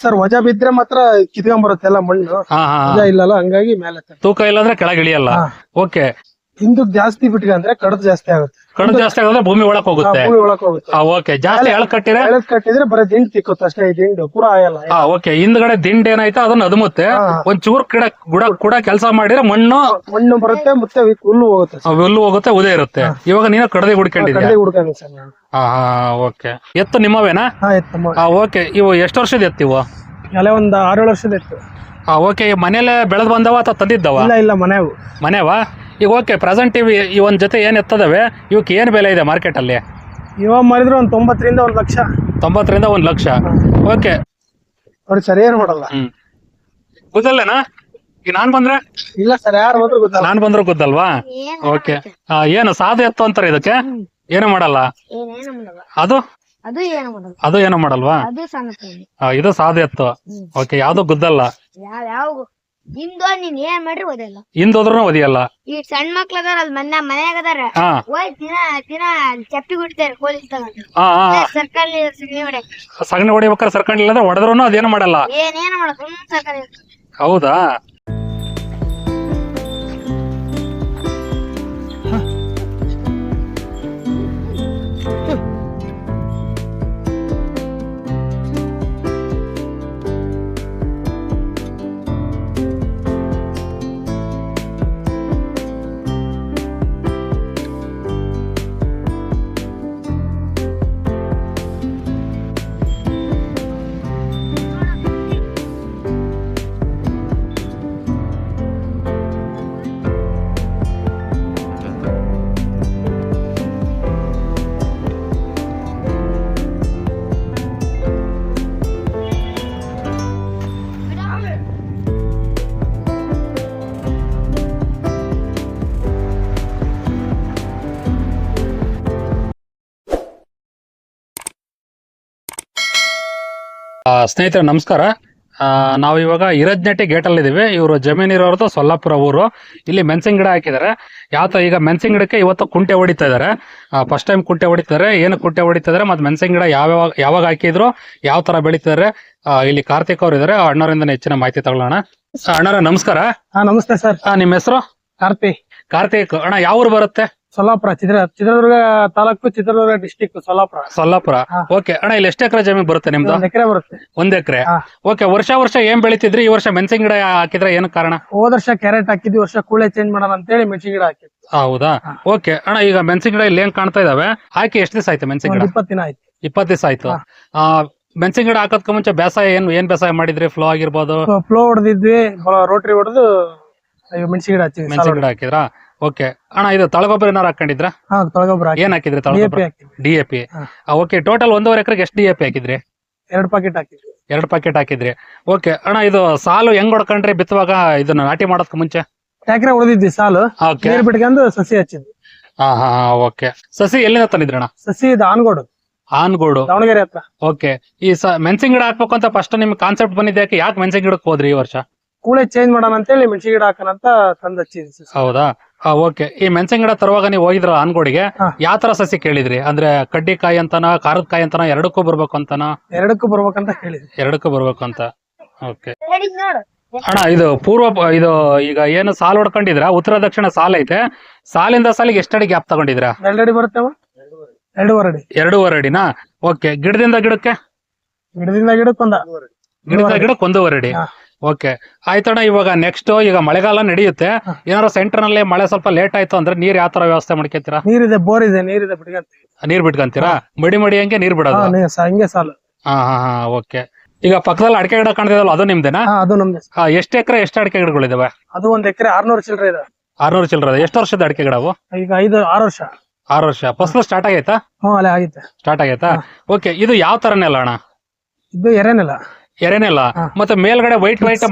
Sir ವಜ ಬಿದ್ರೆ ಮಾತ್ರ ಕಿತ್ಕೊಂಡ್ಬರುತ್ತೆ ಎಲ್ಲ ಮಣ್ಣು. ಹಾ ಹಾ ವಜ ಇಲ್ಲಲ್ಲ ಹಂಗಾಗಿ ಮೇಲೆ ತೂಕ ಇಲ್ಲ ಅಂದ್ರೆ ಕೆಳಗೆ ಇಳಿಯಲ್ಲ ಓಕೆ. ಹಿಂದಕ್ ಜಾಸ್ತಿ ಬಿಟ್ಕೊಂಡ್ರೆ ಕಡದ್ ಜಾಸ್ತಿ ಆಗುತ್ತೆ. ಕಣ್ಣು ಜಾಸ್ತಿ ಆಗೋದ್ರೆ ಭೂಮಿ ಒಳಕ್ ಹೋಗುತ್ತೆ. ಭೂಮಿ ಒಳಕ್ ಹೋಗುತ್ತೆ. ಓಕೆ ಜಾಸ್ತಿ ಎಳ್ ಕಟ್ಟಿದ್ರೆ? ಎಳೆದ್ ಕಟ್ಟಿದ್ರೆ ಬರೀ ದಿಂಡ್ ತಿಕ್ಕುತ್ತೆ ಅಷ್ಟೇ ಈ ದಿಂಡು ಪೂರ ಆಯಲ್ಲ ಹಾ ಓಕೆ ಹಿಂದ್ಗಡೆ ದಿಂಡ್ ಏನಾಯ್ತು ಅದನ್ನ ಅದುಮುತ್ತೆ ಹಾ. ಒಂದ್ ಚೂರ್ ಕಿಡ ಗುಡ ಕೂಡ ಕೆಲಸ ಮಾಡಿದ್ರೆ ಮಣ್ಣು ಮಣ್ಣು ಬರುತ್ತೆ ಮತ್ತೆ ವಿ- ಹುಲ್ಲು ಹೋಗುತ್ತೆ ಆ, ಹುಲ್ಲು ಹೋಗುತ್ತೆ ಉದೇ ಇರುತ್ತೆ. ಇವಾಗ ನೀನು ಕಡದೆ ಹುಡ್ಕೊಂಡಿದ್ಯಾ? ಕಡದೆ ಹುಡ್ಕೊಂಡು ಸರ್ ನಾನು. ಹಾ ಹಾ ಓಕೆ ಎತ್ತು ನಿಮ್ಮವೇನಾ? ಹಾ ಹಾ ಓಕೆ ಇವು ಎಷ್ಟು ವರ್ಷದ ಎತ್ತಿವು ಅಲ್ಲೇ ಒಂದ್ ಆರೇಳು ವರ್ಷದ ಇತ್ತು ಹಾ ಓಕೆ ಮನೇಲೆ ಬೆಳೆದ್ ಬಂದವ ಅಥವಾ ತಂದಿದ್ದವ? ಇಲ್ಲ ಇಲ್ಲ ಮನೆ ಮನೆವಾ ಈಗ ಓಕೆ ಪ್ರೆಸೆಂಟ್ ಇವ್ ಈ ಒಂದ್ ಜೊತೆ ಏನ್ ಎತ್ತದವೆ? ಇವಕ್ಕೆ ಏನ್ ಬೆಲೆ ಇದೆ ಮಾರ್ಕೆಟ್ ಅಲ್ಲಿ? ಇವಾಗ ಮಾರಿದ್ರೆ ಒಂದ್ ತೊಂಬತ್ತರಿಂದ ಒಂದ್ ಲಕ್ಷ. ತೊಂಬತ್ತರಿಂದ ಒಂದ್ ಲಕ್ಷ. ಓಕೆ ಅವ್ರಿಗೆ ಸರಿ ಏನು ಮಾಡಲ್ಲ. ಹ್ಮ್. ಗೊತ್ತಲ್ಲೇನಾ? ಈಗ ನಾನ್ ಬಂದ್ರೆ? ಇಲ್ಲ ಸರ್ ಯಾರು ಬಂದ್ರು ಗೊತ್ತಲ್ಲ. ನಾನು ಬಂದ್ರು ಗೊತ್ತಲ್ವಾ? ಓಕೆ ಏನು ಸಾದು ಎತ್ತು ಅಂತಾರೆ ಇದಕ್ಕೆ? ಏನು ಮಾಡಲ್ಲ. ಅದು? ಅದು ಏನು ಮಾಡಲ್ಲ. ಅದು ಏನು ಮಾಡಲ್ವಾ? ಅದು ಸಣ್ಣ ಪ್ರಾಣಿ ಆ, ಇದು ಸಾಧ್ಯ ಎತ್ತು. ಓಕೆ ಯಾವ್ದು ಗುದ್ದಲ್ಲ? ಯಾವ ಯಾವ ನಿಮ್ದು ನೀನ್ ಏನ್ ಮಾಡ್ರಿ ಓದಲ್ಲ. ಹಿಂದೋದ್ರೂ ಒದಿಯಲ್ಲ ಈ ಸಣ್ಣ ಮಕ್ಳು ಅದಾರ ಅಲ್ಲಿ ಮನೆ ಮನ್ಯಾಗ ಅದಾರ. ಹಾ. ಹೋಯ್ ದಿನ ದಿನ ಚಪ್ಪಿ ಬಿಡ್ತಾರೆ ಕೋಲಿ ತಗೊಂಡು. ಹಾ ಹಾ. ಸರ್ಕಾರಿ ಸಗಣಿ ಹೊಡಿಬೇಕಾದ್ರೆ ಸರ್ಕೊಂಡಿಲ್ಲ ಅಂದ್ರೆ ಹೊಡೆದ್ರು ಅದೇನು ಮಾಡಲ್ಲ. ಏನೇನು ಸುಮ್ಮನೆ ಸರ್ಕಾರಿ ಹೌದಾ? ಸ್ನೇಹಿತರೆ ನಮಸ್ಕಾರ. ಆ, ನಾವು ಇವಾಗ ಇರಜ್ನಟ್ಟಿ ಗೇಟ್ ಅಲ್ಲಿ ಇದೀವಿ. ಇವರು ಜಮೀನ್ ಇರೋರ್ದು ಸೊಲ್ಲಾಪುರ ಊರು. ಇಲ್ಲಿ ಮೆಣಸಿನ ಗಿಡ ಹಾಕಿದ್ದಾರೆ. ಯಾವ ಈಗ ಮೆಣಸಿನ ಗಿಡಕ್ಕೆ ಇವತ್ತು ಕುಂಟೆ ಹೊಡಿತಾ ಇದಾರೆ ಫಸ್ಟ್ ಟೈಮ್ ಕುಂಟೆ ಹೊಡಿತಾರೆ ಏನು ಕುಂಟೆ ಹೊಡಿತಾ ಇದಾರೆ ಮತ್ತೆ ಮೆಣಸಿನ ಗಿಡ ಯಾವ್ಯಾವ ಯಾವಾಗ ಹಾಕಿದ್ರು ಯಾವ ತರ ಬೆಳೀತಿದ್ದಾರೆ ಇಲ್ಲಿ ಕಾರ್ತಿಕ್ ಅವರು ಇದಾರೆ ಅಣ್ಣವರಿಂದ ಹೆಚ್ಚಿನ ಮಾಹಿತಿ ತಗೊಳ್ಳೋಣ. ಅಣ್ಣರ ನಮಸ್ಕಾರ. ಹಾ ನಮಸ್ತೆ ಸರ್. ನಿಮ್ಮ ಹೆಸರು? ಕಾರ್ತಿ ಕಾರ್ತಿಕ್. ಅಣ್ಣ ಯಾವ ಊರು ಬರುತ್ತೆ? ಸೊಲ್ಲಾಪುರ ಚಿತ್ರ ಚಿತ್ರದುರ್ಗ ತಾಲೂಕು ಚಿತ್ರದುರ್ಗ ಡಿಸ್ಟಿಕ್ ಸೊಲ್ಲಾಪುರ. ಸೊಲ್ಲಾಪುರ. ಹಾ. ಓಕೆ ಅಣ್ಣ ಇಲ್ಲಿ ಎಷ್ಟು ಎಕರೆ ಜಮೀನು ಬರುತ್ತೆ ನಿಮ್ದು? ಒಂದ್ ಎಕರೆ ಬರುತ್ತೆ. ಒಂದ್ ಎಕರೆ. ಹಾ. ಓಕೆ ವರ್ಷ ವರ್ಷ ಏನ್ ಬೆಳಿತಿದ್ರಿ? ಈ ವರ್ಷ ಮೆಣಸಿನ ಗಿಡ ಹಾಕಿದ್ರೆ ಏನು ಕಾರಣ? ಹೋದ ವರ್ಷ ಕ್ಯಾರೆಟ್ ಹಾಕಿದ್ವಿ ಈ ವರ್ಷ ಕೂಳೆ ಚೇಂಜ್ ಮಾಡೋಣ ಅಂತೇಳಿ ಮೆಣಸಿನ ಗಿಡ ಹಾಕಿ ಹೌದಾ? ಹಾ. ಓಕೆ ಅಣ್ಣ ಈಗ ಮೆಣಸಿನ ಗಿಡ ಇಲ್ಲಿ ಏನ್ ಕಾಣ್ತಾ ಇದಾವೆ? ಹಾಕಿ ಎಷ್ಟು ದಿವಸ ಆಯ್ತು ಮೆಣಸಿನ ಒಂದ್ ಗಿಡ ಇಪ್ಪತ್ತು ದಿನ ಆಯ್ತು. ಇಪ್ಪತ್ತು ದಿವಸ ಆಯ್ತು. ಹಾ. ಆ ಮೆಣಸಿನ ಗಿಡ ಹಾಕೋದ್ಕ ಮುಂಚೆ ಬೇಸಾಯ ಏನ್ ಏನ್ ಬೇಸಾಯ ಮಾಡಿದ್ರಿ? ಫ್ಲೋ ಆಗಿರ್ಬೋದು? ಫ್ಲೋ ಹೊಡೆದಿದ್ವಿ ರೋಟರಿ ಹೊಡೆದು ಮೆಣಸಿನ ಗಿಡ ಹಚ್ಚಿದ್ವಿ ಮೆಣಸಿನ ಗಿಡ ಹಾಕಿದ್ರಾ? ಓಕೆ. ಅಣ್ಣ ಇದು ತಳಗೊಬ್ಬರ ಏನಾರು ಹಾಕೊಂಡಿದ್ರ ಹಾ ತೊಳಗೊಬ್ಬರ ಏನ್ ಹಾಕಿದ್ರಿ ತಳಗೊಬ್ಬರ? D A P okay total ಒಂದೂವರೆ ಎಕರೆಗೆ ಎಷ್ಟು ಡಿ ಎ ಪಿ ಹಾಕಿದ್ರಿ? ಎರಡು ಪಾಕೆಟ್ ಹಾಕಿದ್ರಿ ಎರಡು ಪ್ಯಾಕೆಟ್ ಹಾಕಿದ್ರಿ. ಓಕೆ ಅಣ್ಣ ಇದು ಸಾಲು ಹೆಂಗ್ ಹೊಡ್ಕೊಂಡ್ರಿ ಬಿತ್ತುವಾಗ ಇದನ್ನ ನಾಟಿ ಮಾಡೋದಕ್ಕೆ ಮುಂಚೆ? ಟ್ಯಾಕ್ರೆ ಉಳಿದಿದ್ವಿ ಸಾಲು. ಓಕೆ. ನೀರ್ ಬಿಟ್ಕೊಂಡು ಸಸಿ ಹಚ್ಚಿದ್ವಿ. ಹಾ ಹಾ ಓಕೆ. ಸಸಿ ಎಲ್ಲಿಂದ ತಂದಿದ್ರಣ್ಣ ಸಸಿ ಇದು ಆನ್ಗೋಡು. ಆನ್ಗೋಡು. ದಾವಣಗೆರೆ ಹತ್ರ. ಓಕೆ. ಈ ಸ ಮೆಣಸಿನ ಗಿಡ ಹಾಕ್ಬೇಕು ಅಂತ ಫಸ್ಟ್ ನಿಮ್ ಕಾನ್ಸೆಪ್ಟ್ ಬಂದಿದ್ದೆ ಯಾಕೆ ಯಾಕೆ ಮೆಣಸಿನ ಗಿಡಕ್ಕೆ ಹೋದ್ರಿ ಈ ವರ್ಷ? ಕೂಳೆ ಚೇಂಜ್ ಮಾಡೋಣ ಅಂತೇಳಿ ಮೆಣಸಿನ ಗಿಡ ಹಾಕೋಣ ಅಂತ ತಂದ್ ಹಚ್ಚಿದ್ವಿ ಸಸಿ. ಹೌದಾ? ಓಕೆ. ಈ ಮೆಣಸಿನ ಗಿಡ ತರುವಾಗ ನೀವು ಹೋಗಿದ್ರ ಅನ್ಗೋಡಿಗೆ. ಯಾವ ತರ ಸಸಿ ಕೇಳಿದ್ರಿ? ಅಂದ್ರೆ ಕಡ್ಡಿ ಕಾಯಿ ಅಂತನ ಖಾರದ ಕಾಯಿ ಅಂತನ ಎರಡಕ್ಕೂ ಬರ್ಬೇಕು ಅಂತನ? ಎರಡಕ್ಕೂ ಬರ್ಬೇಕಂತ ಹೇಳಿದ್ವಿ. ಎರಡಕ್ಕೂ ಬರ್ಬೇಕು ಅಂತ. ಓಕೆ. ಅಣ್ಣ ಇದು ಪೂರ್ವ ಇದು ಈಗ ಏನು ಸಾಲ್ ಹೊಡ್ಕೊಂಡಿದ್ರ ಉತ್ತರ ದಕ್ಷಿಣ ಸಾಲ ಐತೆ. ಸಾಲಿಂದ ಸಾಲಿಗೆ ಎಷ್ಟಡಿ ಗ್ಯಾಪ್ ತಗೊಂಡಿದ್ರ ಎರಡಡಿ ಬರುತ್ತೆ ಎರಡೂವರೆ ಅಡಿ. ಎರಡೂವರೆ ಅಡಿನಾ? ಓಕೆ. ಗಿಡದಿಂದ ಗಿಡಕ್ಕೆ? ಗಿಡದಿಂದ ಗಿಡಕ್ಕೆ ಒಂದ ಗಿಡದಿಂದ ಗಿಡಕ್ಕೆ ಒಂದೂವರೆ ಅಡಿ. ಓಕೆ ಆಯ್ತಣ್ಣ ಇವಾಗ ನೆಕ್ಸ್ಟ್ ಈಗ ಮಳೆಗಾಲ ನಡೆಯುತ್ತೆ. ಏನಾದ್ರು ಸೆಂಟರ್ನಲ್ಲಿ ಮಳೆ ಸ್ವಲ್ಪ ಲೇಟ್ ಆಯ್ತು ಅಂದ್ರೆ ನೀರ್ ಯಾವ ತರ ವ್ಯವಸ್ಥೆ ಮಾಡ್ಕೊತೀರಾ? ನೀರಿದೆ ಬೋರ್ ಇದೆ ನೀರಿದೆ ಬಿಟ್ಕಂತೀವಿ. ನೀರ್ ಬಿಟ್ಕಂತೀರಾ? ಮಡಿ ಮಡಿ ಹಂಗೆ ನೀರ್ ಬಿಡೋದು? ಹಂಗೆ ಸಾಲು. ಹಾ ಹಾ ಹಾ ಓಕೆ ಈಗ ಪಕ್ಕದಲ್ಲಿ ಅಡಿಕೆ ಗಿಡ ಕಾಣ್ತಿದಲ್ಲ ಅದು ನಿಮ್ದೇನಾ? ಅದು ನಮ್ದು. ಎಷ್ಟು ಎಕರೆ ಎಷ್ಟು ಅಡಿಕೆ ಗಿಡಗಳಿದಾವೆ? ಅದು ಒಂದ್ ಎಕರೆ ಆರ್ನೂರು ಚಿಲ್ಲರೆ ಇದೆ. ಆರ್ನೂರು ಚಿಲ್ಲರ ಎಷ್ಟು ವರ್ಷದ ಅಡಿಕೆ ಗಿಡವು ಈಗ ಐದು ಆರು ವರ್ಷ. ಆರು ವರ್ಷ. ಫಸಲು ಸ್ಟಾರ್ಟ್ ಆಗೈತಾ? ಹ್ಮ್ ಅಲ್ಲೇ ಆಗೈತೆ. ಸ್ಟಾರ್ಟ್ ಆಗೈತಾ? ಓಕೆ ಇದು ಯಾವ ತರನೆಲ್ಲ ಅಣ್ಣ? ಇದು ಎರೆನೆಲ್ಲ. ಹಾ. ಮತ್ತೆ ಮೇಲ್ಗಡೆ ವೈಟ್ ವೈಟ್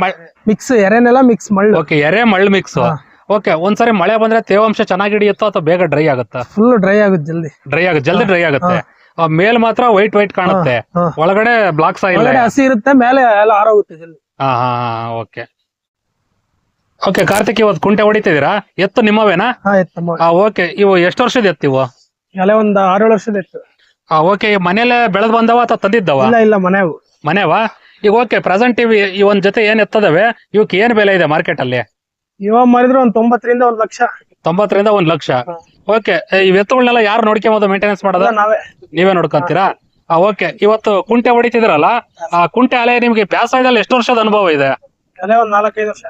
ಮಿಕ್ಸ್ ಎರೆನೆಲ್ಲ ಮಿಕ್ಸ್ ಮಳ್ಳು. ಓಕೆ ಎರೆ ಮಳ್ಳು ಮಿಕ್ಸ್ ಓಕೆ ಒಂದ್ಸರಿ ಮಳೆ ಬಂದ್ರೆ ತೇವಾಂಶ ಚೆನ್ನಾಗಿ ಹಿಡಿಯುತ್ತೋ ಅಥವಾ ಬೇಗ ಡ್ರೈ ಆಗುತ್ತಾ? ಫುಲ್ ಡ್ರೈ ಆಗುತ್ತೆ ಜಲ್ದಿ. ಡ್ರೈ ಆಗುತ್ತೆ ಜಲ್ದಿ ಡ್ರೈ ಆಗುತ್ತೆ. ಮೇಲ್ ಮಾತ್ರ ವೈಟ್ ವೈಟ್ ಕಾಣುತ್ತೆ. ಒಳಗಡೆ ಬ್ಲಾಕ್ ಆಗಿದೆ ಹಸಿ ಇರುತ್ತೆ ಮೇಲೆ ಎಲ್ಲ ಆರೋಗುತ್ತೆ ಜಲ್ದಿ. ಹಾ ಹಾ ಓಕೆ ಓಕೆ ಕಾರ್ತಿಕ್ ಇವತ್ತು ಕುಂಟೆ ಹೊಡಿತಿದ್ದೀರಾ? ಎತ್ತು ನಿಮ್ಮವೇನಾ? ಓಕೆ ಇವು ಎಷ್ಟು ವರ್ಷದ ಎತ್ತು ಇವು? ಅಲ್ಲೇ ಒಂದ್ ಆರೇಳು ವರ್ಷದ ಎತ್ತು. ಆ ಓಕೆ ಮನೇಲೆ ಬೆಳೆದ್ ಬಂದವ ಅಥವಾ ತಂದಿದ್ದವ? ಇಲ್ಲ ಇಲ್ಲ ಮನೆವು ಮನೆವಾ ಈಗ ಓಕೆ ಪ್ರೆಸೆಂಟ್ ಇವ್ ಈ ಒಂದ್ ಜೊತೆ ಏನ್ ಎತ್ತದವೆ? ಇವಕ್ಕೆ ಏನ್ ಬೆಲೆ ಇದೆ ಮಾರ್ಕೆಟ್ ಅಲ್ಲಿ? ಇವಾಗ ಮಾಡಿದ್ರೆ ಒಂದ್ ತೊಂಬತ್ತರಿಂದ ಒಂದ್ ಲಕ್ಷ. ತೊಂಬತ್ತರಿಂದ ಒಂದ್ ಲಕ್ಷ. ಓಕೆ ಇವ್ ಎತ್ತುಗಳನ್ನೆಲ್ಲ ಯಾರು ನೋಡ್ಕೊಂಬೋದು ಮೇಂಟೆನೆನ್ಸ್ ಮಾಡೋದ? ನಾವೇ. ನೀವೇ ನೋಡ್ಕೊಂತೀರಾ? ಓಕೆ ಇವತ್ತು ಕುಂಟೆ ಹೊಡಿತಿದ್ರಲ್ಲ ಆ ಕುಂಟೆ ಅಲೆ ನಿಮ್ಗೆ ಬ್ಯಾಸಾಯದಲ್ಲಿ ಎಷ್ಟು ವರ್ಷದ ಅನುಭವ ಇದೆ? ಅದೇ ಒಂದ್ ನಾಲ್ಕೈದು ವರ್ಷ.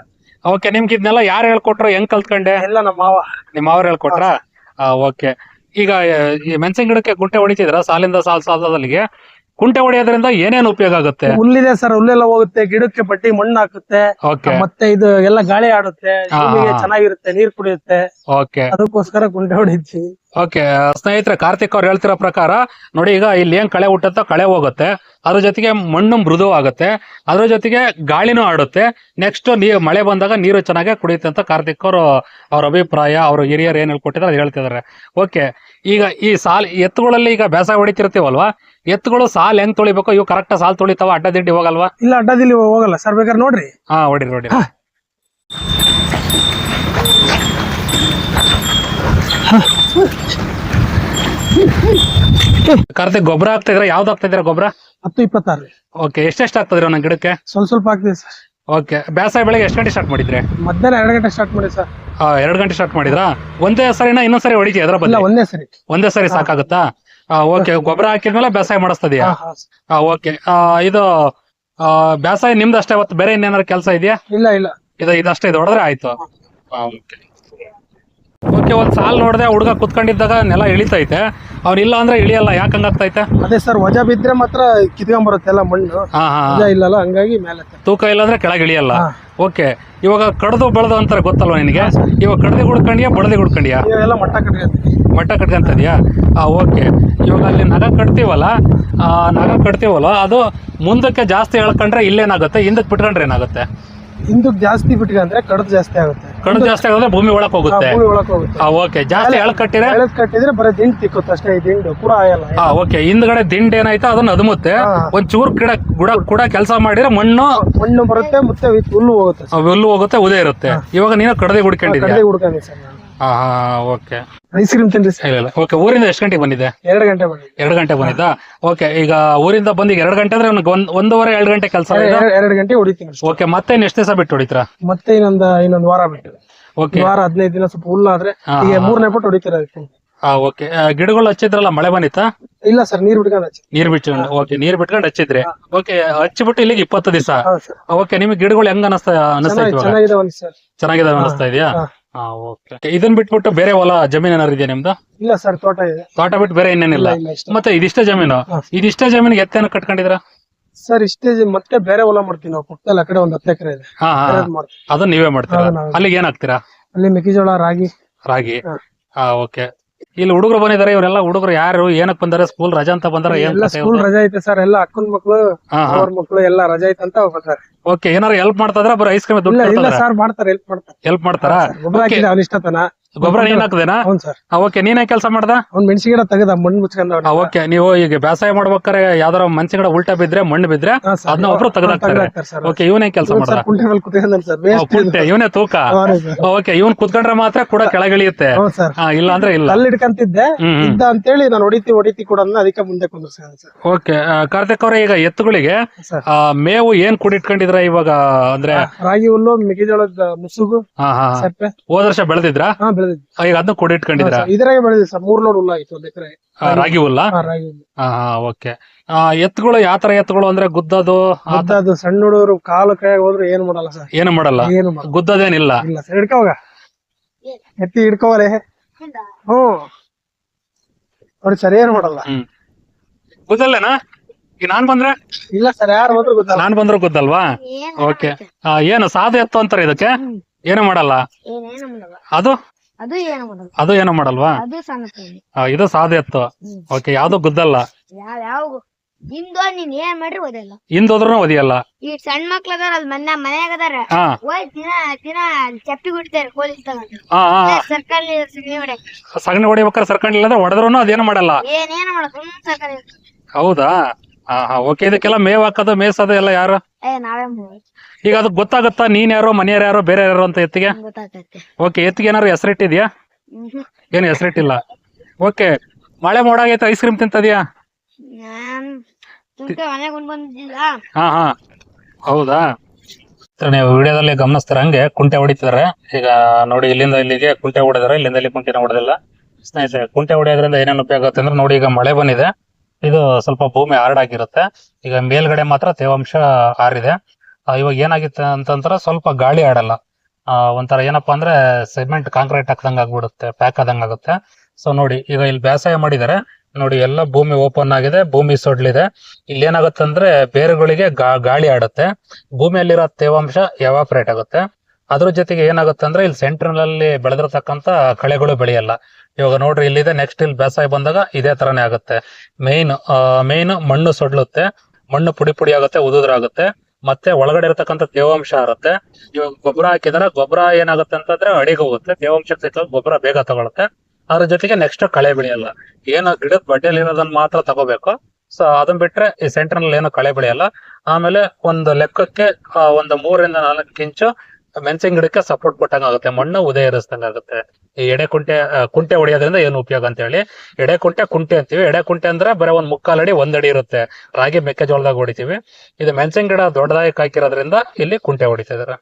ಓಕೆ ನಿಮ್ಗೆ ಇದನ್ನೆಲ್ಲ ಯಾರು ಹೇಳ್ಕೊಟ್ರು? ಹೆಂಗ್ ಕಲ್ತ್ಕೊಂಡೆ? ಎಲ್ಲ ನಮ್ಮ ಮಾವ. ನಿಮ್ಮ ಅವ್ರು ಹೇಳ್ಕೊಟ್ರಾ? ಓಕೆ ಈಗ ಈ ಮೆಣಸಿನ ಗಿಡಕ್ಕೆ ಕುಂಟೆ ಹೊಡಿತಿದ್ರ ಸಾಲಿಂದ ಸಾಲ್ ಸಾಲದಲ್ಲಿಗೆ? ಕುಂಟೆ ಹೊಡೆಯೋದ್ರಿಂದ ಏನೇನು ಉಪಯೋಗ ಆಗುತ್ತೆ? ಹುಲ್ಲಿದೆ ಸರ್ ಹುಲ್ಲೆಲ್ಲ ಹೋಗುತ್ತೆ ಗಿಡಕ್ಕೆ ಬಟ್ಟಿ ಮಣ್ಣು ಹಾಕುತ್ತೆ ಓಕೆ. ಮತ್ತೆ ಇದು ಎಲ್ಲ ಗಾಳಿ ಆಡುತ್ತೆ ಹಾ, ಭೂಮಿಗೆ ಹಾ. ಚೆನ್ನಾಗಿರುತ್ತೆ ನೀರ್ ಕುಡಿಯುತ್ತೆ. ಓಕೆ. ಅದಕ್ಕೋಸ್ಕರ ಕುಂಟೆ ಹೊಡಿತೀವಿ. ಓಕೆ. ಸ್ನೇಹಿತರೆ ಕಾರ್ತಿಕ್ ಅವ್ರು ಹೇಳ್ತಿರೋ ಪ್ರಕಾರ ನೋಡಿ ಈಗ ಇಲ್ಲಿ ಏನ್ ಕಳೆ ಹುಟ್ಟುತ್ತೋ ಕಳೆ ಹೋಗುತ್ತೆ. ಅದ್ರ ಜೊತೆಗೆ ಮಣ್ಣು ಮೃದು ಆಗುತ್ತೆ ಅದ್ರ ಜೊತೆಗೆ ಗಾಳಿನೂ ಆಡುತ್ತೆ. ನೆಕ್ಸ್ಟ್ ನೀ ಮಳೆ ಬಂದಾಗ ನೀರು ಚೆನ್ನಾಗಿ ಕುಡಿಯುತ್ತೆ ಅಂತ ಕಾರ್ತಿಕ್ ಅವರು ಅವ್ರ ಅಭಿಪ್ರಾಯ ಅವ್ರ ಹಿರಿಯರು ಏನ್ ಹೇಳ್ಕೊಟ್ಟಿದ್ರೆ ಅದು ಹೇಳ್ತಿದ್ದಾರೆ. ಓಕೆ ಈಗ ಈ ಸಾಲ್ ಎತ್ತುಗಳಲ್ಲಿ ಈಗ ಬೇಸಾಯ ಹೊಡಿತಿರ್ತೀವಲ್ವಾ? ಎತ್ತುಗಳು ಸಾಲ್ ಹೆಂಗ್ ತೊಳಿಬೇಕು? ಇವು ಕರೆಕ್ಟ್ ಸಾಲ್ ತೊಳಿತಾವ? ಅಡ್ಡ ದಿಡ್ಡಿ ಹೋಗಲ್ವಾ? ಇಲ್ಲ ಅಡ್ಡದಿಲ್ಲಿ ಹೋಗಲ್ಲ. ಸರ್ ಬೇಕಾದ್ರೆ ನೋಡ್ರಿ. ಹಾ ಹೊಡಿ ಹೊಡಿರಿ. ಕಾರ್ತಿಕ್ ಗೊಬ್ಬರ ಹಾಕ್ತಿದ್ರ ಯಾವ್ದು ಹಾಕ್ತಿದ್ರ ಗೊಬ್ಬರ? ಹತ್ತು ಇಪ್ಪತ್ತಾರು. ಓಕೆ ಎಷ್ಟೆಷ್ಟು ಆಗ್ತದ್ರಿ ಒಂದೊಂದು ಗಿಡಕ್ಕೆ? ಸ್ವಲ್ಪ ಸ್ವಲ್ಪ ಆಗ್ತಿದೆ ಸರ್. ಓಕೆ ಬೇಸಾಯ ಬೆಳಗ್ಗೆ ಎಷ್ಟು ಗಂಟೆ ಸ್ಟಾರ್ಟ್ ಮಾಡಿದ್ರೆ? ಮಧ್ಯಾಹ್ನ ಎರಡು ಗಂಟೆ ಸ್ಟಾರ್ಟ್ ಮಾಡಿ ಸರ್. ಎರಡು ಗಂಟೆ ಸ್ಟಾರ್ಟ್ ಮಾಡಿದ್ರಾ? ಒಂದೇ ಸರಿ ಇನ್ನೊಂದ್ ಸರಿ ಹೊಡಿತೀಯ ಅದ್ರ ಬದಲು? ಒಂದೇ ಸರಿ. ಒಂದೇ ಸರಿ ಸಾಕಾಗುತ್ತಾ? ಓಕೆ ಗೊಬ್ಬರ ಹಾಕಿದ್ಮೇಲೆ ಬೇಸಾಯ ಮಾಡಿಸ್ತದ್ಯಾ. ಓಕೆ. ಇದು ಬೇಸಾಯ ನಿಮ್ದು ಅಷ್ಟೇ ಅವತ್ತು ಬೇರೆ ಇನ್ನೇನಾದ್ರು ಕೆಲಸ ಇದೆಯಾ? ಇಲ್ಲ ಇಲ್ಲ. ಇದು ಇದಷ್ಟೇ ಇದು ಹೊಡೆದ್ರೆ ಆಯ್ತು. ಓಕೆ. ಒಂದ್ ಸಾಲ್ ನೋಡಿದೆ ಹುಡುಗ ಕುತ್ಕೊಂಡಿದ್ದಾಗ ನೆಲ ಇಳಿತೈತೆ. ಅವ್ರು ಇಲ್ಲ ಅಂದ್ರೆ ಇಳಿಯಲ್ಲ ಯಾಕೆ ಹಂಗಾಗ್ತೈತೆ ಅದೇ ಸರ್ ವಜಾ ಬಿದ್ರೆ ಮಾತ್ರ ಕಿತ್ಕೊಂಡ್ಬರುತ್ತೆ ಎಲ್ಲ ಮಣ್ಣು. ಹಾಂ ಹಾಂ ವಜಾ ಇಲ್ಲಲ್ಲ ಹಂಗಾಗಿ ಮೇಲೆ ತೂಕ ಇಲ್ಲ ಅಂದ್ರೆ ಕೆಳಗೆ ಇಳಿಯಲ್ಲ. ಓಕೆ ಇವಾಗ ಕಡ್ದು ಬೆಳೆದು ಅಂತಾರೆ ಗೊತ್ತಲ್ವಾ ನಿನಗೆ? ಇವಾಗ ಕಡ್ದಿ ಹುಡ್ಕೊಂಡಿಯಾ ಬಡದಿ ಹುಡ್ಕೊಂಡಿಯಾ ಎಲ್ಲ ಮಟ್ಟ ಕಟ್ಕೊಂತೀವಿ. ಮಟ್ಟ ಕಟ್ಕೊಂತದ್ಯಾ? ಆ ಓಕೆ. ಇವಾಗ ಅಲ್ಲಿ ನಗ ಕಟ್ತೀವಲ್ಲ ನಗ ಕಟ್ತೀವಲ್ಲ ಅದು ಮುಂದಕ್ಕೆ ಜಾಸ್ತಿ ಎಳ್ಕೊಂಡ್ರೆ ಇಲ್ಲೇನಾಗುತ್ತೆ? ಹಿಂದಕ್ಕೆ ಬಿಟ್ಕೊಂಡ್ರೆ ಏನಾಗುತ್ತೆ? ಹಿಂದಕ್ಕೆ ಜಾಸ್ತಿ ಬಿಟ್ಕೊಂಡ್ರೆ ಕಡ್ದು ಜಾಸ್ತಿ ಆಗುತ್ತೆ. ಕಡ್ದು ಜಾಸ್ತಿ ಆಗೋದ್ರೆ ಭೂಮಿ ಒಳಕ್ ಹೋಗುತ್ತೆ. ಭೂಮಿ ಒಳಕ್ ಹೋಗುತ್ತೆ. ಆ ಓಕೆ ಜಾಸ್ತಿ ಎಳ್ ಕಟ್ಟಿದ್ರೆ ಎಳೆದ್ ಕಟ್ಟಿದ್ರೆ ಬರೀ ದಿಂಡ್ ತಿಕ್ಕುತ್ತೆ ಅಷ್ಟೇ ಈ ದಿಂಡು ಕೂಡ ಆಯಲ್ಲ ಆ ಓಕೆ ಹಿಂದ್ಗಡೆ ದಿಂಡ್ ಏನಾಯ್ತು ಅದನ್ನ ಅದುಮುತ್ತೆ ಹಾ. ಒಂದ್ ಚೂರ್ ಗಿಡ ಗುಡ ಕೂಡ ಕೆಲಸ ಮಾಡಿದ್ರೆ ಮಣ್ಣು ಮಣ್ಣು ಬರುತ್ತೆ ಮತ್ತೆ ಹುಲ್ಲು ಹೋಗುತ್ತೆ ಆ, ಹುಲ್ಲು ಹೋಗುತ್ತೆ ಉದೇ ಇರುತ್ತೆ. ಇವಾಗ ನೀನು ಕಡದೆ ಹುಡ್ಕೊಂಡಿದ್ದೀನಿ ಕಡದೆ ಹುಡ್ಕೊಂಡಿ ಸರ್ ನಾನು. ಹಾ ಹಾ ಓಕೆ. ಐಸ್ ಕ್ರೀಮ್ ತಿನ್ರಿ ಸರ್ ಇಲ್ಲ ಇಲ್ಲ. ಓಕೆ ಊರಿಂದ ಎಷ್ಟು ಗಂಟೆಗೆ ಬಂದಿದೆ? ಎರಡು ಗಂಟೆ ಬನ್ನಿ ಎರಡು ಗಂಟೆ ಬಂದಿದ್ದಾ? ಓಕೆ ಈಗ ಊರಿಂದ ಬಂದು ಈಗ ಎರಡು ಗಂಟೆ ಅಂದ್ರೆ ಅವ್ನಿಗೆ ಒಂದ್ ಒಂದೂವರೆ ಎರಡು ಗಂಟೆ ಕೆಲಸ ಎರಡು ಗಂಟೆ ಹೊಡಿತೀನಿ. ಓಕೆ ಮತ್ತೆ ಎಷ್ಟು ದಿವಸ ಬಿಟ್ಟು ಹೊಡಿತೀರಾ? ಮತ್ತೆ ಇನ್ನೊಂದ್ ಇನ್ನೊಂದು ವಾರ ಬಿಟ್ಟು ಓಕೆ. ವಾರ ಹದಿನೈದು ದಿನ ಸ್ವಲ್ಪ ಹುಲ್ಲಾದ್ರೆ ಹಾ, ಈಗ ಹಾ. ಮೂರನೇ ಪಟ್ಟು ಹೊಡಿತೀರ ಅದಕ್ಕೆ? ಓಕೆ ಗಿಡಗಳು ಹಚ್ಚಿದ್ರಲ್ಲ ಮಳೆ ಬಂದಿತ್ತಾ? ಇಲ್ಲ ಸರ್ ನೀರ್ ಬಿಟ್ಕೊಂಡು ಹಚ್ಚಿ ನೀರ್ ಬಿಟ್ಕೊಂಡು ಓಕೆ ನೀರ್ ಬಿಟ್ಕೊಂಡು ಹಚ್ಚಿದ್ರಿ. ಓಕೆ ಹಚ್ಚಿಬಿಟ್ಟು ಇಲ್ಲಿಗೆ ಇಪ್ಪತ್ತು ದಿವಸ. ಓಕೆ ನಿಮ್ಗೆ ಗಿಡಗಳು ಹೆಂಗ್ ಅನಿಸ್ತಾ ಅನಿಸ್ತಾ ಚೆನ್ನಾಗಿದಾವೆ ಸರ್. ಅನಿಸ್ತಾ ಇದೆಯಾ? ಇದನ್ನ ಬಿಟ್ಬಿಟ್ಟು ಬೇರೆ ಹೊಲ ಜಮೀನ್ ಏನಾರು ಇದೆಯಾ ನಿಮ್ದು? ಇಲ್ಲ ಸರ್ ತೋಟ ಇದೆ. ತೋಟ ಬಿಟ್ಟು ಬೇರೆ ಇನ್ನೇನಿಲ್ಲ? ಮತ್ತೆ ಇದಿಷ್ಟೇ ಜಮೀನು. ಇದಿಷ್ಟೇ ಜಮೀನಿಗೆ ಎತ್ತೇನು ಕಟ್ಕೊಂಡಿದ್ರ ಸರ್ ಇಷ್ಟೇ ಮತ್ತೆ ಬೇರೆ ಹೊಲ ಮಾಡ್ತೀವಿ ನಾವು. ಪಕ್ಕದಲ್ಲಿ ಆ ಕಡೆ ಒಂದ್ ಹತ್ತು ಎಕರೆ ಇದೆ. ಅದನ್ನ ನೀವೇ ಮಾಡ್ತೀರಾ. ಅಲ್ಲಿಗೆ ಏನ್ ಹಾಕ್ತೀರಾ? ಅಲ್ಲಿ ಮೆಕ್ಕೆಜೋಳ ರಾಗಿ. ರಾಗಿ. ಹಾ. ಓಕೆ ಇಲ್ಲಿ ಹುಡುಗರು ಬಂದಿದ್ದಾರೆ ಇವರೆಲ್ಲ ಹುಡುಗರು ಯಾರು ಏನಕ್ ಬಂದಾರೆ ಸ್ಕೂಲ್ ರಜಾ ಅಂತ ಬಂದಾರ ಏನ್ ಎಲ್ಲ ಸ್ಕೂಲ್ ರಜಾ ಐತೆ ಸರ್ ಎಲ್ಲ ಅಕ್ಕನ ಮಕ್ಳು ಹಾ ಹಾ. ಅವ್ರ ಮಕ್ಳು ಎಲ್ಲ ರಜಾ ಐತೆ ಅಂತ ಹೋಗ್ತಾರೆ ಓಕೆ ಏನಾರು ಹೆಲ್ಪ್ ಮಾಡ್ತಾದ್ರ ಬರೀ ಐಸ್ ಕ್ರೀಮ್ ದುಡ್ಡು ಇಲ್ಲ ಸರ್ ಮಾಡ್ತಾರೆ ಹೆಲ್ಪ್ ಮಾಡ್ತಾರೆ. ಹೆಲ್ಪ್ ಮಾಡ್ತಾರಾ? ಹಾಕಿದ್ರೆ ಅನಿಷ್ಟತನ. ಗೊಬ್ಬರ ನೀನ್ ಹಾಕದೇನಾ? ಅವ್ನ್ ಸರ್. ಓಕೆ ನೀನೇ ಕೆಲಸ ಮಾಡ್ದ? ಅವ್ನ್ ಮೆಣಸಿನ ಗಿಡ ತೆಗೆದ ಮಣ್ಣು ಮುಚ್ಕೊಂಡ ಓಕೆ ನೀವು ಈಗ ಬೇಸಾಯ ಮಾಡ್ಬೇಕಾರೆ ಯಾವ್ದಾರ ಮನ್ಸಿನ ಗಿಡ ಉಲ್ಟಾ ಬಿದ್ರೆ ಮಣ್ಣು ಬಿದ್ರೆ ಅದನ್ನ ಒಬ್ರು ತೆಗೆದಾಕ್ತಾರೆ ಸರ್. ಓಕೆ ಇವನೇ ಕೆಲಸ ಮಾಡ್ದ? ಕುಂಟೆ ಮೇಲೆ ಕುತ್ಕೊಂಡನ್ ಸರ್. ವೇಸ್ಟ್ ಕುಂಟೆ ಇವನೇ ತೂಕ? ಓಕೆ ಇವನ್ ಕುತ್ಕೊಂಡ್ರೆ ಮಾತ್ರ ಕೂಡ ಕೆಳಗಿಳಿಯುತ್ತೆ. ಹ್ಞೂ ಸರ್. ಹಾ ಇಲ್ಲ ಅಂದ್ರೆ ಇಲ್ಲ. ಕಲ್ಲು ಹಿಡ್ಕಂತಿದ್ದೆ. ಹ್ಮ್ ಹ್ಮ್. ಇದ್ದ ಅಂತೇಳಿ ನಾನು ಹೊಡಿತಿ ಹೊಡಿತಿ ಕೂಡ ಅಂದ ಅದಕ್ಕೆ ಮುಂದೆ ಕುಂದಿರ್ಸ್ಕೊಂಡೆ ಸರ್. ಓಕೆ ಕಾರ್ತಿಕ್ ಅವ್ರೆ ಈಗ ಎತ್ತುಗಳಿಗೆ ಸರ್. ಆ, ಮೇವು ಏನ್ ಕುಡಿಟ್ಕೊಂಡಿದ್ರ ಇವಾಗ ಅಂದ್ರೆ? ರಾಗಿ ಹುಲ್ಲು ಮೆಕ್ಕೆಜೋಳದ ಮುಸುಗು ಹಾ ಹಾ. ಹೋದ ವರ್ಷ ಬೆಳೆದಿದ್ರ? ಹಾ ಈಗ ಅದನ್ನ ಕುಡಿಟ್ಕೊಂಡಿದ್ರ ಇದ್ರಾಗೆ ಬೆಳೆದಿದ್ವಿ ಸರ್. ಮೂರ್ ಲೋಡ್ ಹುಲ್ಲು ಆಯ್ತು ಒಂದ್ ಎಕರೆ. ರಾಗಿ ಹುಲ್ಲ ಹಾ ರಾಗಿ ಹುಲ್ಲು ಹಾ ಓಕೆ. ಎತ್ತುಗಳು ಯಾವ ತರ ಎತ್ತುಗಳು ಅಂದ್ರೆ ಗುದ್ದದು ಆ- ಮತ್ತೆ ಅದು ಸಣ್ಣ ಹುಡುಗರು ಕಾಲು ಕೈಯಾಗ ಹೋದ್ರೆ ಏನ್ ಮಾಡಲ್ಲ ಸರ್. ಏನು ಮಾಡಲ್ಲ? ಏನು ಮಾಡಲ್ಲ. ಗುದ್ದದೇನಿಲ್ಲ? ಇಲ್ಲ ಸರ್ ಹಿಡ್ಕೋವಾಗ? ಎತ್ತಿ ಹಿಡ್ಕೋವಲೆ? ಹ್ಮ್ ನೋಡಿ ಸರ್ ಏನ್ ಮಾಡಲ್ಲ. ಹ್ಮ್. ಗುದ್ದಲ್ಲೇನಾ? ಈಗ ನಾನ್ ಬಂದ್ರೆ? ಇಲ್ಲ ಸರ್ ಯಾರು ಹೋದ್ರು ಗೊತ್ತಲ್ಲ ನಾನ್ ಬಂದ್ರು ಗುದ್ದಲ್ವಾ? ಓಕೆ. ಏನು ಸಾಧು ಎತ್ತು ಅಂತಾರೆ ಇದಕ್ಕೆ? ಏನು ಮಾಡಲ್ಲ? ಏನೇನು ಮಾಡಲ್ಲ. ಅದು? ಅದು ಏನು ಮಾಡಲ್ಲ. ಅದು ಏನು ಮಾಡಲ್ವಾ? ಅದು ಸಣ್ಣ ಪ್ರಾಣಿ. ಆ, ಇದು ಎತ್ತು ಹ್ಮ್. ಓಕೆ ಯಾವ್ದು ಗುದ್ದಲ್ಲ? ಯಾವ ಯಾವ ಹಿಂದೋ ನೀನ್ ಏನ್ ಮಾಡ್ರಿ ಓದಿಲ್ಲ. ಹಿಂದೋದ್ರೂ ಒದಿಯಲ್ಲ ಈ ಸಣ್ಣ ಮಕ್ಳು ಅದಾರ ಅಲ್ಲಿ ಮನ್ನ ಮನ್ಯಾಗ ಅದಾರ. ಹಾ. ಹೋಯ್ ದಿನ ದಿನ ಚಪ್ಪಿ ಬಿಡ್ತಾರೆ ಕೋಲಿ ತಗೊಂಡು. ಹಾ ಹಾ. ಸರ್ಕಲ್ ಸಗಣಿ ಹೊಡ್ಯಾಕ. ಸಗಣಿ ಹೊಡಿಬೇಕಾದ್ರೆ ಸರ್ಕೊಂಡಿಲ್ಲ ಅಂದ್ರೆ ಹೊಡೆದ್ರು ಅದೇನು ಮಾಡಲ್ಲ. ಏನೇನು ಮಾಡೋದು ಸುಮ್ಮನೆ ಹೌದಾ? ಹಾ ಹಾ ಓಕೆ ಇದಕ್ಕೆಲ್ಲ ಮೇವ್ ಹಾಕೋದು ಮೇಯ್ಸೋದು ಎಲ್ಲ ಯಾರು? ಏ ನಾವೇ ಮಾಡೋದು ಈಗ ಅದು ಗೊತ್ತಾಗುತ್ತಾ? ನೀನ್ ಯಾರೋ ಮನೆಯವ್ರ ಯಾರೋ ಬೇರೆ ಯಾರೋ ಅಂತ ಎತ್ತಿಗೆ? ಗೊತ್ತಾಗ್ತೈತೆ. ಓಕೆ ಎತ್ತಿಗೆ ಏನಾರು ಹೆಸರಿಟ್ಟಿದ್ಯಾ? ಏನು ಹೆಸರಿಟ್ಟಿಲ್ಲ. ಓಕೆ ಮಳೆ ಮೋಡ ಆಗೈತೆ ಐಸ್ ಕ್ರೀಮ್ ತಿಂತದ್ಯಾ? ನಾನ್ ಸುಮ್ಕೆ ಮನೆಗ್ ಕೊಂಡ್ ಬಂದಿದ್ದಿಲ್ಲ ಹಾ ಹಾ. ಹೌದಾ? ಸರ್, ನೀವು ವಿಡಿಯೋದಲ್ಲಿ ಗಮನಿಸ್ತಾರ? ಹಂಗೆ ಕುಂಟೆ ಹೊಡಿತಿದ್ದಾರೆ ಈಗ ನೋಡಿ ಇಲ್ಲಿಂದ ಇಲ್ಲಿಗೆ ಕುಂಟೆ ಹೊಡೆದಾರೆ ಇಲ್ಲಿಂದ ಇಲ್ಲಿ ಕುಂಟೆನ ಹೊಡೆದಿಲ್ಲ. ಸ್ನೇಹಿತರೆ ಕುಂಟೆ ಹೊಡೆಯೋದ್ರಿಂದ ಏನೇನು ಉಪಯೋಗ ಆಗುತ್ತೆ ಅಂದ್ರೆ ನೋಡಿ ಈಗ ಮಳೆ ಬಂದಿದೆ. ಇದು ಸ್ವಲ್ಪ ಭೂಮಿ ಹಾರ್ಡ್ ಆಗಿರುತ್ತೆ ಈಗ ಮೇಲ್ಗಡೆ ಮಾತ್ರ ತೇವಾಂಶ ಹಾರಿದೆ ಇವಾಗ ಏನಾಗಿತ್ತು ಅಂತಂದ್ರೆ ಸ್ವಲ್ಪ ಗಾಳಿ ಆಡಲ್ಲ. ಒಂಥರ ಏನಪ್ಪಾ ಅಂದ್ರೆ ಸಿಮೆಂಟ್, ಕಾಂಕ್ರೀಟ್ ಹಾಕ್ದಂಗ್ ಆಗ್ಬಿಡುತ್ತೆ, ಪ್ಯಾಕ್ ಆದಂಗ್ ಆಗುತ್ತೆ. ಸೊ ನೋಡಿ, ಈಗ ಇಲ್ಲಿ ಬೇಸಾಯ ಮಾಡಿದರೆ. ನೋಡಿ, ಎಲ್ಲ ಭೂಮಿ ಓಪನ್ ಆಗಿದೆ, ಭೂಮಿ ಸೊಡ್ಲಿದೆ. ಇಲ್ಲಿ ಏನಾಗುತ್ತೆ ಅಂದ್ರೆ ಬೇರುಗಳಿಗೆ ಗಾಳಿ ಆಡುತ್ತೆ. ಭೂಮಿಯಲ್ಲಿರೋ ತೇವಾಂಶ ಎವಾಪರೇಟ್ ಆಗುತ್ತೆ. ಅದ್ರ ಜೊತೆಗೆ ಏನಾಗುತ್ತೆ ಅಂದ್ರೆ ಇಲ್ಲಿ ಸೆಂಟ್ರಲ್ನಲ್ಲಿ ಬೆಳೆದಿರತಕ್ಕಂತ ಕಳೆಗಳು ಬೆಳೆಯಲ್ಲ. ಇವಾಗ ನೋಡ್ರಿ, ಇಲ್ಲಿದೆ ನೆಕ್ಸ್ಟ್ ಇಲ್ಲಿ ಬೇಸಾಯ ಬಂದಾಗ ಇದೇ ತರನೇ ಆಗುತ್ತೆ. ಮೇನ್ ಮೇನ್ ಮಣ್ಣು ಸೊಡ್ಲುತ್ತೆ. ಮಣ್ಣು ಪುಡಿ ಪುಡಿ ಆಗುತ್ತೆ, ಉದುದ್ರಾಗುತ್ತೆ. ಮತ್ತೆ ಒಳಗಡೆ ಇರತಕ್ಕಂತ ತೇವಾಂಶ ಇರುತ್ತೆ ಇವಾಗ ಗೊಬ್ಬರ ಹಾಕಿದ್ರೆ ಗೊಬ್ಬರ ಏನಾಗುತ್ತೆ ಅಂತಂದ್ರೆ ಅಡಿಗೆ ಹೋಗುತ್ತೆ. ತೇವಾಂಶ ಸಿಕ್ಕ ಗೊಬ್ಬರ ಬೇಗ ತಗೊಳುತ್ತೆ. ಅದ್ರ ಜೊತೆಗೆ ನೆಕ್ಸ್ಟ್ ಕಳೆ ಬೆಳೆಯಲ್ಲ. ಏನು ಗಿಡದ ಬಡ್ಡಿಯಲ್ಲಿ ಇರೋದನ್ನ ಮಾತ್ರ ತಗೋಬೇಕು. ಸೊ ಅದನ್ನ ಬಿಟ್ರೆ ಈ ಸೆಂಟರ್ನಲ್ಲಿ ಏನು ಕಳೆ ಬೆಳೆಯಲ್ಲ. ಆಮೇಲೆ ಒಂದು ಲೆಕ್ಕಕ್ಕೆ ಒಂದು ಮೂರರಿಂದ ನಾಲ್ಕು ಇಂಚು ಮೆಣಸಿನ ಗಿಡಕ್ಕೆ ಸಪೋರ್ಟ್ ಕೊಟ್ಟಂಗ ಆಗುತ್ತೆ ಮಣ್ಣು ಉದಯ ಇರಿಸ್ದಂಗ ಆಗುತ್ತೆ ಈ ಎಡೆ ಕುಂಟೆ ಕುಂಟೆ ಹೊಡೆಯೋದ್ರಿಂದ ಏನು ಉಪಯೋಗ ಅಂತ ಹೇಳಿ, ಎಡೆ ಕುಂಟೆ ಕುಂಟೆ ಅಂತೀವಿ. ಎಡೆ ಕುಂಟೆ ಅಂದ್ರೆ ಬರೀ ಒಂದ್ ಮುಕ್ಕಾಲ್ ಅಡಿ ಒಂದಡಿ ಇರುತ್ತೆ. ರಾಗಿ ಮೆಕ್ಕೆಜೋಳದಾಗ ಹೊಡಿತೀವಿ. ಇದು ಮೆಣಸಿನ ಗಿಡ ದೊಡ್ಡದಾಗಿ ಹಾಕಿರೋದ್ರಿಂದ ಇಲ್ಲಿ ಕುಂಟೆ ಹೊಡಿತಾ ಇದಾರೆ.